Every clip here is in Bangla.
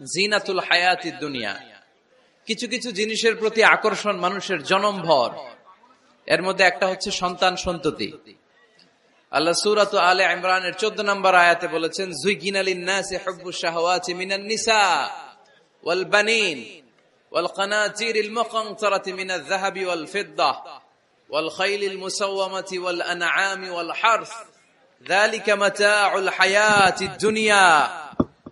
জিনাতুল হায়াতি দুনিয়া কিছু কিছু জিনিসের প্রতি আকর্ষণ মানুষের জনমভর এর মধ্যে একটা হচ্ছে সন্তান সন্ততি আল্লাহ সুরাত আলে ইমরানের চোদ্দ নম্বর আয়াতে বলেছেন জুইগিনালিন নাসি হুব্বু শাহওয়াতি মিনান নিসা ওয়াল বানিন ওয়াল কানাতিরিল মুকানতারাতি মিনাল যাহাবি ওয়াল ফিদ্দা ওয়াল খাইলিল মুসাওয়ামাতি ওয়াল আনআমি ওয়াল হারস ذلك متاع الحياة الدنيا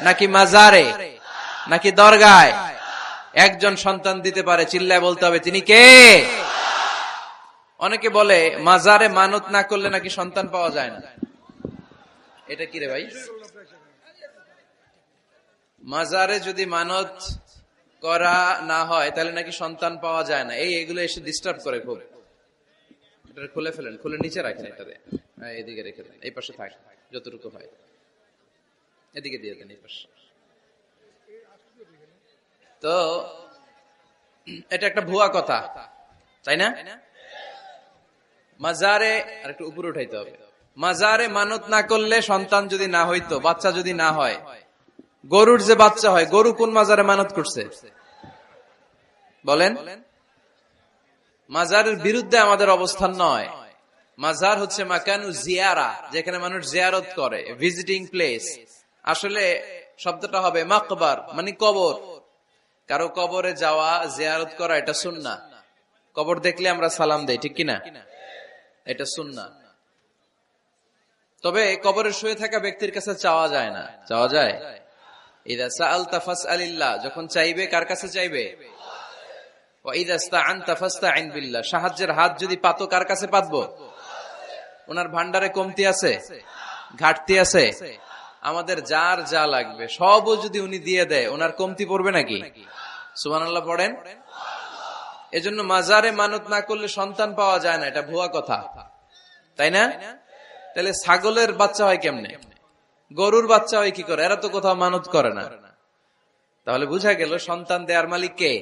নাকি মাজারে? নাকি দরগায়? একজন সন্তান দিতে পারে চিল্লায় বলতে হবে তিনি কে? অনেকে বলে মাজারে মানত না করলে নাকি সন্তান পাওয়া যায় না? এটা কি রে ভাই? মাজারে যদি মানত করা না হয় তাহলে নাকি সন্তান পাওয়া যায় না? এই এগুলো এসে ডিস্টার্ব করে খুব। খুলে ফেলেন খুলে নিচে রাখেন এটাতে হ্যাঁ, এদিকে রেখে দেন এই পাশে থাক যতটুকু হয়। এদিকে দিয়ে দেন তো, এটা একটা ভুয়া কথা, তাই না? মাজারে আর একটু উপরে উঠাইতে হবে। মাজারে মানত না করলে সন্তান যদি না হইতো, বাচ্চা যদি না হয়, গরুর যে বাচ্চা হয়, গরু কোন মাজারে মানত করছে? বলেন। মাজারের বিরুদ্ধে আমাদের অবস্থান নয়। মাজার হচ্ছে মাকানু জিয়ারা, যেখানে মানুষ জিয়ারত করে ভিজিটিং প্লেস আসলে শব্দটা হবে মাকবার মানে কবর। কারও কবরে যাওয়া, জিয়ারত করা, এটা সুন্না। কবর দেখলে আমরা সালাম দেই, ঠিক কিনা? এটা সুন্না। তবে কবরে শুয়ে থাকা ব্যক্তির কাছে চাওয়া যায় না। চাওয়া যায়? ইদা সাআলতা ফাসআলিল্লাহ, যখন চাইবে, কার কাছে চাইবে? সাহায্যের হাত যদি পাতো, কার কাছে পাতবো? ওনার ভান্ডারে কমতি আছে? ঘাটতি আছে? আমাদের যার যা লাগবে, সবও যদি উনি দিয়ে দেয়, ওনার কমতি পড়বে নাকি? সুবহানাল্লাহ পড়েন? এজন্য মাজারে মানত না করলে সন্তান পাওয়া যায় না, এটা ভুয়া কথা। তাই না? তাহলে ছাগলের বাচ্চা হয় কেমনে? গরুর বাচ্চা হয় কি করে? এরা তো কোথাও মানত করে না। তাহলে বুঝা গেল, সন্তান দেয়ার মালিক কে?